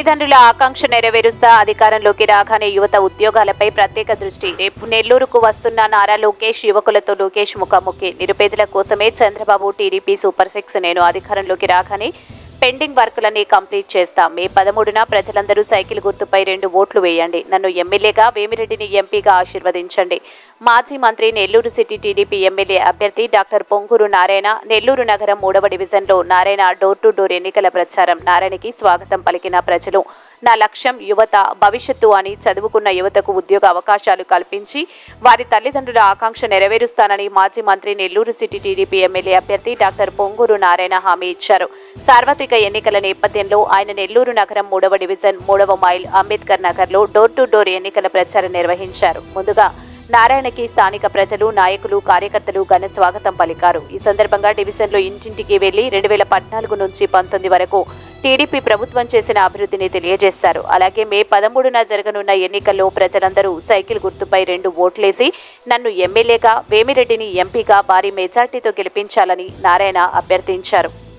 తల్లిదండ్రుల ఆకాంక్ష నెరవేరుస్తా అధికారంలోకి రాగానే యువత ఉద్యోగాలపై ప్రత్యేక దృష్టి. రేపు నెల్లూరుకు వస్తున్న నారా లోకేష్ యువకులతో లోకేష్ ముఖాముఖి. నిరుపేదల కోసమే చంద్రబాబు టీడీపీ సూపర్ సిక్స్. నేను అధికారంలోకి రాగానే పెండింగ్ వర్కులన్నీ కంప్లీట్ చేస్తాం. మే పదమూడున ప్రజలందరూ సైకిల్ గుర్తుపై రెండు ఓట్లు వేయండి. నన్ను ఎమ్మెల్యేగా వేమిరెడ్డిని ఎంపీగా ఆశీర్వదించండి. మాజీ మంత్రి నెల్లూరు సిటీ టీడీపీ ఎమ్మెల్యే అభ్యర్థి డాక్టర్ పొంగూరు నారాయణ నెల్లూరు నగరం మూడవ డివిజన్లో నారాయణ డోర్ టు డోర్ ఎన్నికల ప్రచారం. నారాయణకి స్వాగతం పలికిన ప్రజలు నా లక్ష్యం యువత భవిష్యత్తు అని చదువుకున్న యువతకు ఉద్యోగ అవకాశాలు కల్పించి వారి తల్లిదండ్రుల ఆకాంక్ష నెరవేరుస్తానని మాజీ మంత్రి నెల్లూరు సిటీ టీడీపీ ఎమ్మెల్యే అభ్యర్థి డాక్టర్ పొంగూరు నారాయణ హామీ ఇచ్చారు. సార్వత్రిక ఎన్నికల నేపథ్యంలో ఆయన నెల్లూరు నగరం మూడవ డివిజన్ మూడవ మైల్ అంబేద్కర్ నగర్లో డోర్ టు డోర్ ఎన్నికల ప్రచారం నిర్వహించారు. ముందుగా నారాయణకి స్థానిక ప్రజలు నాయకులు కార్యకర్తలు ఘన స్వాగతం పలికారు. ఈ సందర్భంగా డివిజన్లో ఇంటింటికి వెళ్ళి రెండు వేల పద్నాలుగు నుంచి పంతొమ్మిది వరకు టీడీపీ ప్రభుత్వం చేసిన అభివృద్ధిని తెలియజేశారు. అలాగే మే పదమూడున జరగనున్న ఎన్నికల్లో ప్రజలందరూ సైకిల్ గుర్తుపై రెండు ఓట్లేసి నన్ను ఎమ్మెల్యేగా వేమిరెడ్డిని ఎంపీగా భారీ మెజార్టీతో గెలిపించాలని నారాయణ అభ్యర్థించారు.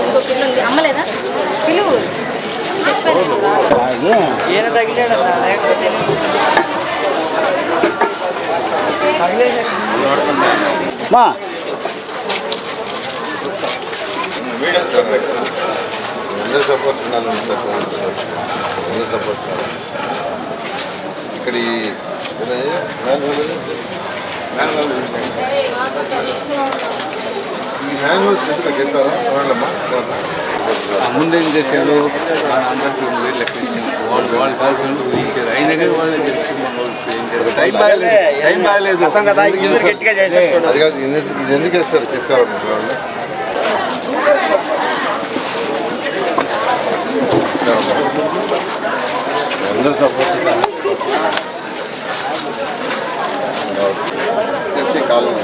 ఇంకో పిల్ల ఉంది. అమ్మలేదా? పిలువు ఈయన తగిలేడన్నా? లేకపోతే మా. అందరూ సపోర్ట్ ఉండాలి సపోర్ట్ ఇక్కడ ముందేం చేశారు? అందరికీ వేలు. వాళ్ళు వాళ్ళు కాల్సిన ఇచ్చారు అయినా కానీ వాళ్ళు టైం బాగలేదు. బాగలేదు. ఇది ఎందుకు వేస్తారు వాళ్ళు అందరూ సపోర్ట్ చేసి కాలం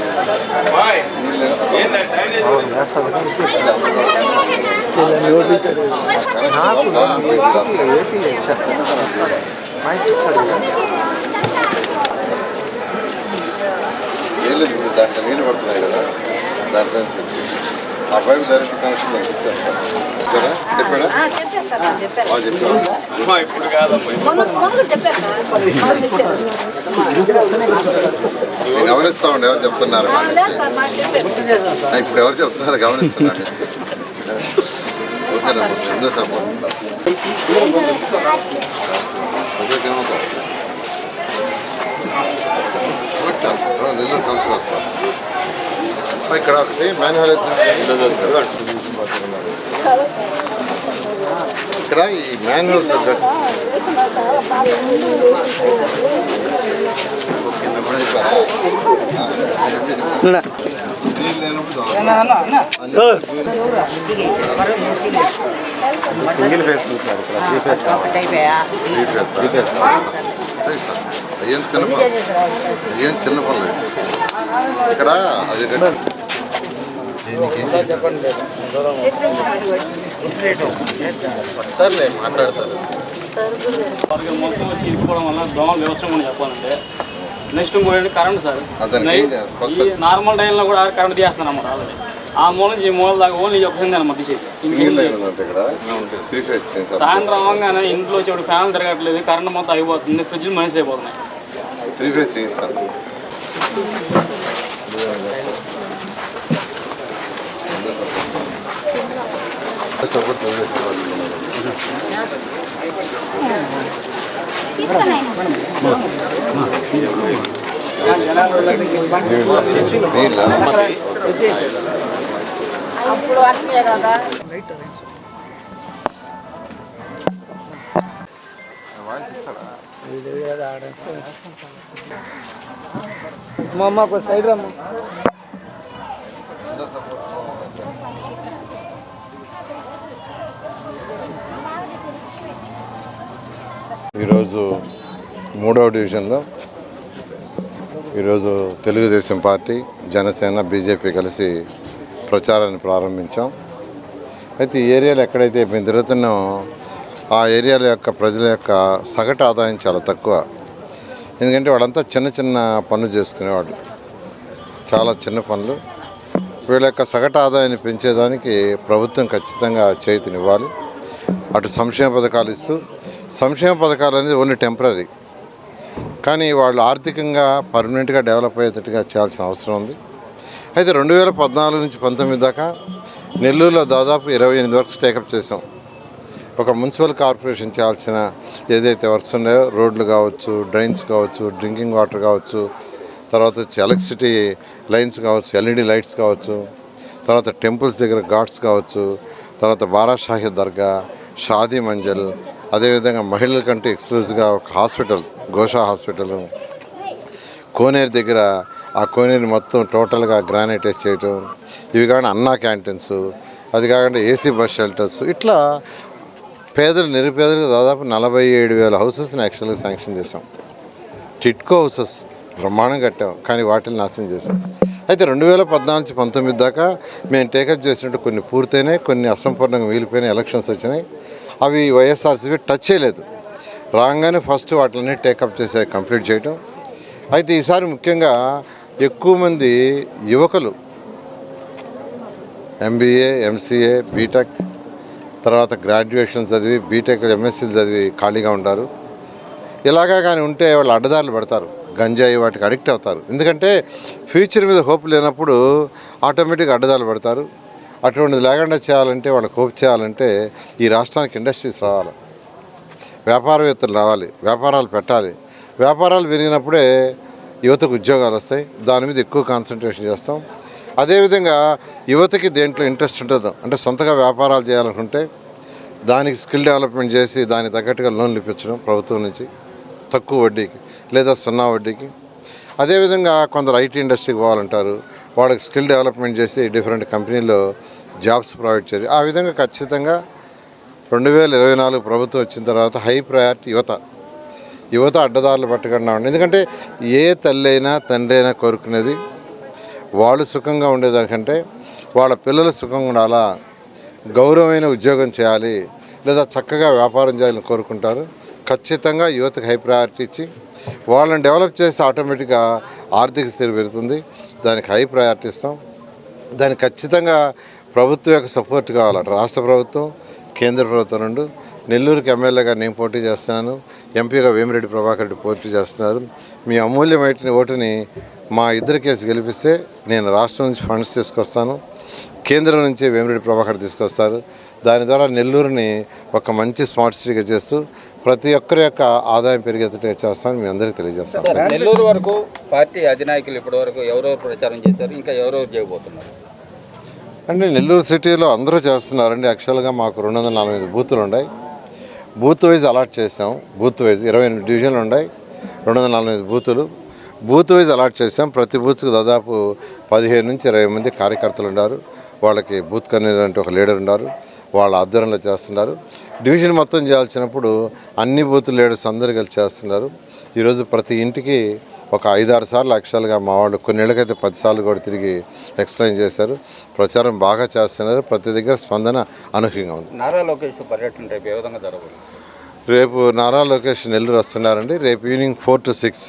నీళ్ళు దాంట్లో నీళ్ళు పడుతున్నాయి కదా దాంట్లో నుంచి ఆ పైపు డైరెక్ట్ కనెక్షన్ నాకు సరే చెప్పాడా చెప్పారు ఇప్పుడు కాదమ్మా మొన్న మొన్న చెప్పారు గమనిస్తా ఉండే ఎవరు చెప్తున్నారు ఇప్పుడు ఎవరు చెప్తున్నారు గమనిస్తున్నారు ఓకేనమ్మా సపోర్ట్ నెల్లూరు కలిసి వస్తాం ఇక్కడ ఒకటి మాన్యువల్ ఇక్కడ ఈ manual subject single phase sir ఇక్కడ త్రీ ఫేస్ త్రీ ఫేస్ అయ్యేం చిన్న పనులు అయ్యేం చిన్న పనులు ఇక్కడ అది కట్టి సర్లే మాట్లాడతారు వాళ్ళకి మొత్తం వచ్చి ఇరుక్కోవడం వల్ల దోమలు కూడా చెప్పాలంటే నెక్స్ట్ ఇంకోటి కరెంట్ సార్ నార్మల్ టైంలో కూడా కరెంట్ తీస్తున్నారు అన్నమాట ఆల్రెడీ ఆ మూల నుంచి ఈ మూల దాకా ఓన్లీ ఒక్కసింది అనమాట సాయంత్రం అవ్వగానే ఇంట్లో చెడు ఫ్యాన్ తిరగట్లేదు కరెంట్ మొత్తం అయిపోతుంది ఫ్రిడ్జ్ మనిషి అయిపోతున్నాయి. త్రీ ఫేస్ చేయిస్తాను సపోర్ట్ నీళ్ళ అప్పుడు అట్లే కదా మా అమ్మ సైడ్ రమ్మ ఈరోజు మూడవ డివిజన్లో ఈరోజు తెలుగుదేశం పార్టీ జనసేన బీజేపీ కలిసి ప్రచారాన్ని ప్రారంభించాం. అయితే ఈ ఏరియాలో ఎక్కడైతే మేము తిరుగుతున్నామో ఆ ఏరియాల యొక్క ప్రజల యొక్క సగటు ఆదాయం చాలా తక్కువ. ఎందుకంటే వాళ్ళంతా చిన్న చిన్న పనులు చేసుకునేవాళ్ళు. చాలా చిన్న పనులు. వీళ్ళ యొక్క సగటు ఆదాయాన్ని పెంచేదానికి ప్రభుత్వం ఖచ్చితంగా చేతినివ్వాలి. అటు సంక్షేమ పథకాలు ఇస్తూ సంక్షేమ పథకాలు అనేది ఓన్లీ టెంపరీ. కానీ వాళ్ళు ఆర్థికంగా పర్మనెంట్గా డెవలప్ అయ్యేటట్టుగా చేయాల్సిన అవసరం ఉంది. అయితే రెండు వేల పద్నాలుగు నుంచి పంతొమ్మిది దాకా నెల్లూరులో దాదాపు ఇరవై ఎనిమిది వర్క్స్ టేకప్ చేసాం ఒక మున్సిపల్ కార్పొరేషన్ చేయాల్సిన ఏదైతే వర్క్స్ ఉన్నాయో రోడ్లు కావచ్చు డ్రైన్స్ కావచ్చు డ్రింకింగ్ వాటర్ కావచ్చు తర్వాత వచ్చి ఎలక్ట్రిసిటీ లైన్స్ కావచ్చు ఎల్ఈడి లైట్స్ కావచ్చు తర్వాత టెంపుల్స్ దగ్గర ఘాట్స్ కావచ్చు తర్వాత బారాషాహి దర్గా షాదీ మంజల్ అదేవిధంగా మహిళల కంటే ఎక్స్క్లూజివ్గా ఒక హాస్పిటల్ గోషా హాస్పిటల్ కోనేరు దగ్గర ఆ కోనేరు మొత్తం టోటల్గా గ్రానైటైజ్ చేయటం. ఇవి కాకుండా అన్నా క్యాంటీన్స్ అది కాకుండా ఏసీ బస్ షెల్టర్స్ ఇట్లా పేదలు నిరుపేదలకు దాదాపు నలభై ఏడు వేల హౌసెస్ని యాక్చువల్గా శాంక్షన్ చేసాం టిట్కో హౌసెస్ బ్రహ్మాండం కట్టాం కానీ వాటిని నాశనం చేసాం అయితే రెండు వేల పద్నాలుగు నుంచి పంతొమ్మిది దాకా మేము టేకప్ చేసినట్టు కొన్ని పూర్తయినాయి కొన్ని అసంపూర్ణంగా మిగిలిపోయినాయి ఎలక్షన్స్ వచ్చినాయి. అవి వైఎస్ఆర్సీపీ టచ్ చేయలేదు. రాగానే ఫస్ట్ వాటిని టేకప్ చేసే కంప్లీట్ చేయటం. అయితే ఈసారి ముఖ్యంగా ఎక్కువ మంది యువకులు ఎంబీఏ ఎంసీఏ బీటెక్ తర్వాత గ్రాడ్యుయేషన్ చదివి బీటెక్ ఎంఎస్సీలు చదివి ఖాళీగా ఉంటారు. ఇలాగా కానీ ఉంటే వాళ్ళు అడ్డదారులు పడతారు. గంజాయి వాటికి అడిక్ట్ అవుతారు. ఎందుకంటే ఫ్యూచర్ మీద హోప్ లేనప్పుడు ఆటోమేటిక్గా అడ్డదారులు పడతారు. అటువంటిది లేకుండా చేయాలంటే వాళ్ళకి కోప్ చేయాలంటే ఈ రాష్ట్రానికి ఇండస్ట్రీస్ రావాలి. వ్యాపారవేత్తలు రావాలి వ్యాపారాలు పెట్టాలి. వ్యాపారాలు పెరిగినప్పుడే యువతకు ఉద్యోగాలు వస్తాయి దాని మీద ఎక్కువ కాన్సన్ట్రేషన్ చేస్తాం. అదేవిధంగా యువతకి దేంట్లో ఇంట్రెస్ట్ ఉంటుందో అంటే సొంతగా వ్యాపారాలు చేయాలనుకుంటే దానికి స్కిల్ డెవలప్మెంట్ చేసి దానికి తగ్గట్టుగా లోన్లు ఇప్పించడం ప్రభుత్వం నుంచి తక్కువ వడ్డీకి లేదా సున్నా వడ్డీకి. అదేవిధంగా కొందరు ఐటీ ఇండస్ట్రీకి పోవాలంటారు వాళ్ళకి స్కిల్ డెవలప్మెంట్ చేసి డిఫరెంట్ కంపెనీల్లో జాబ్స్ ప్రొవైడ్ చేసి ఆ విధంగా ఖచ్చితంగా రెండు వేల ఇరవై నాలుగు ప్రభుత్వం వచ్చిన తర్వాత హై ప్రయారిటీ యువత యువత అడ్డదారులు పట్టకుండా ఉండి. ఎందుకంటే ఏ తల్లి అయినా తండ్రి అయినా కోరుకునేది వాళ్ళు సుఖంగా ఉండేదానికంటే వాళ్ళ పిల్లలు సుఖంగా ఉండాలా గౌరవమైన ఉద్యోగం చేయాలి లేదా చక్కగా వ్యాపారం చేయాలని కోరుకుంటారు. ఖచ్చితంగా యువతకు హై ప్రయారిటీ ఇచ్చి వాళ్ళని డెవలప్ చేస్తే ఆటోమేటిక్గా ఆర్థిక స్థితి పెరుగుతుంది. దానికి హై ప్రయారిటీ ఇస్తాం. దానికి ఖచ్చితంగా ప్రభుత్వం యొక్క సపోర్ట్ కావాలంట. రాష్ట్ర ప్రభుత్వం కేంద్ర ప్రభుత్వం నుండి నెల్లూరుకి ఎమ్మెల్యేగా నేను పోటీ చేస్తున్నాను. ఎంపీగా వేమిరెడ్డి ప్రభాకర్ రెడ్డి పోటీ చేస్తున్నారు. మీ అమూల్యమైన ఓటుని మా ఇద్దరి కేసు గెలిపిస్తే నేను రాష్ట్రం నుంచి ఫండ్స్ తీసుకొస్తాను. కేంద్రం నుంచి వేమిరెడ్డి ప్రభాకర్ తీసుకొస్తారు. దాని ద్వారా నెల్లూరుని ఒక మంచి స్మార్ట్ సిటీగా చేస్తూ ప్రతి ఒక్కరి యొక్క ఆదాయం పెరిగేటట్టుగా చేస్తామని మీ అందరికీ తెలియజేస్తాను నెల్లూరు వరకు పార్టీ అధినాయకులు ఇప్పటి వరకు ఎవరెవరు ప్రచారం చేశారు? ఇంకా ఎవరెవరు చేయబోతున్నారు? అంటే నెల్లూరు సిటీలో అందరూ చేస్తున్నారండి. యాక్చువల్గా మాకు రెండు వందల నలభై ఐదు బూతులు ఉన్నాయి. బూత్ వైజ్ అలాట్ చేసాం బూత్ వైజ్ ఇరవై ఎనిమిది డివిజన్లు ఉన్నాయి. రెండు వందల నలభై ఐదు బూతులు. బూత్ వైజ్ అలాట్ చేసాం ప్రతి బూత్కి దాదాపు పదిహేను నుంచి ఇరవై మంది కార్యకర్తలు ఉన్నారు. వాళ్ళకి బూత్ కన్వీనర్ అంటే ఒక లీడర్ ఉన్నారు. వాళ్ళ ఆధ్వర్యంలో చేస్తున్నారు. డివిజన్ మొత్తం చేయాల్సినప్పుడు అన్ని బూత్ లీడర్స్ అందరు కలిసి చేస్తున్నారు. ఈరోజు ప్రతి ఇంటికి ఒక ఐదారు సార్లు యాక్చువల్గా మా వాళ్ళు కొన్నేళ్ళకైతే పది సార్లు కూడా తిరిగి ఎక్స్ప్లెయిన్ చేశారు. ప్రచారం బాగా చేస్తున్నారు. ప్రతి దగ్గర స్పందన అనూహ్యంగా ఉంది. నారా లోకేష్ పర్యటన రేపు ఏ విధంగా జరగబోతుంది? రేపు నారా లోకేష్ నెల్లూరు వస్తున్నారండి. రేపు evening four to six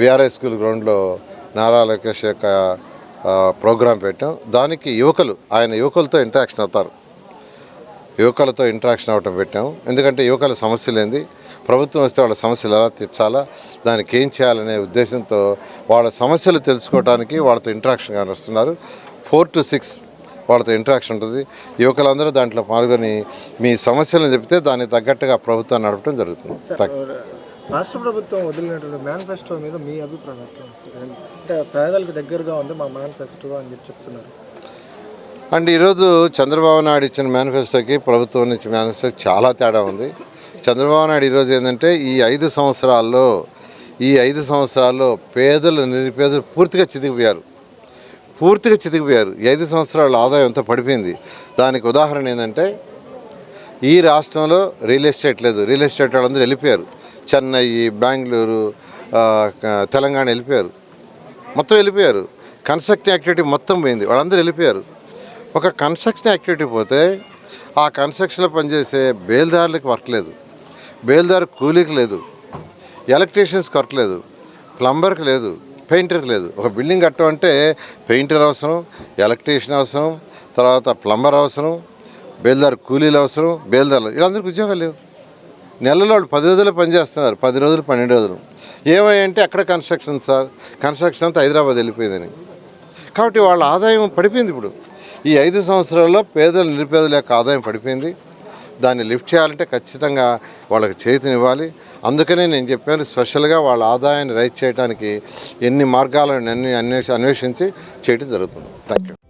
VRI school గ్రౌండ్లో నారా లోకేష్ యొక్క ప్రోగ్రాం పెట్టాం. దానికి యువకులు ఆయన యువకులతో ఇంటరాక్షన్ అవుతారు. యువకులతో ఇంటరాక్షన్ అవ్వటం పెట్టాం. ఎందుకంటే యువకుల సమస్యలు ఏంది? ప్రభుత్వం వస్తే వాళ్ళ సమస్యలు ఎలా తీర్చాలా? దానికి ఏం చేయాలనే ఉద్దేశంతో వాళ్ళ సమస్యలు తెలుసుకోవడానికి వాళ్ళతో ఇంటరాక్షన్ వస్తున్నారు. ఫోర్ టు సిక్స్ వాళ్ళతో ఇంటరాక్షన్ ఉంటుంది. యువకులందరూ దాంట్లో పాల్గొని మీ సమస్యలను చెప్తే దానికి తగ్గట్టుగా ప్రభుత్వాన్ని నడపడం జరుగుతుంది. రాష్ట్ర ప్రభుత్వం వదిలినటువంటి మేనిఫెస్టో మీద మీ అభిప్రాయం? అంటే పేదలకు దగ్గరగా ఉంది మా మేనిఫెస్టో అని చెప్పి చెప్తున్నారు. అండ్ ఈరోజు చంద్రబాబు నాయుడు ఇచ్చిన మేనిఫెస్టోకి ప్రభుత్వం నుంచి మేనిఫెస్టో చాలా తేడా ఉంది. చంద్రబాబు నాయుడు ఈరోజు ఏంటంటే ఈ ఐదు సంవత్సరాల్లో ఈ ఐదు సంవత్సరాల్లో పేదలు నిరుపేదలు పూర్తిగా చితికిపోయారు. పూర్తిగా చితికిపోయారు. ఐదు సంవత్సరాల ఆదాయం ఎంత పడిపోయింది. దానికి ఉదాహరణ ఏంటంటే ఈ రాష్ట్రంలో రియల్ ఎస్టేట్ లేదు. రియల్ ఎస్టేట్ వాళ్ళందరూ వెళ్ళిపోయారు. చెన్నై బెంగళూరు తెలంగాణ వెళ్ళిపోయారు. మొత్తం వెళ్ళిపోయారు. కన్స్ట్రక్షన్ యాక్టివిటీ మొత్తం పోయింది. వాళ్ళందరూ వెళ్ళిపోయారు. ఒక కన్స్ట్రక్షన్ యాక్టివిటీ పోతే ఆ కన్స్ట్రక్షన్లో పనిచేసే బేల్దారులకు వర్క్ లేదు. బేల్దారు కూలీకి లేదు. ఎలక్ట్రీషియన్స్కి వర్క్ లేదు. ప్లంబర్కి లేదు. పెయింటర్కి లేదు. ఒక బిల్డింగ్ కట్టమంటే పెయింటర్ అవసరం ఎలక్ట్రీషియన్ అవసరం తర్వాత ప్లంబర్ అవసరం బేల్దార్ కూలీలు అవసరం బేల్దార్లు వీళ్ళందరికీ ఉద్యోగాలు లేవు. నెలలో వాళ్ళు పది రోజులు పనిచేస్తున్నారు పది రోజులు పన్నెండు రోజులు. ఏమయ్యంటే అక్కడ కన్స్ట్రక్షన్ సార్. కన్స్ట్రక్షన్ అంతా హైదరాబాద్ వెళ్ళిపోయిందని. కాబట్టి వాళ్ళ ఆదాయం పడిపోయింది ఇప్పుడు. ఈ ఐదు సంవత్సరాల్లో పేదలు నిరుపేదల యొక్క ఆదాయం పడిపోయింది. దాన్ని లిఫ్ట్ చేయాలంటే ఖచ్చితంగా వాళ్ళకి చేతినివ్వాలి. అందుకనే నేను చెప్పాను స్పెషల్గా వాళ్ళ ఆదాయాన్ని రైట్ చేయడానికి ఎన్ని మార్గాలను అన్ని అన్వేషించి చేయడం జరుగుతుంది. Thank you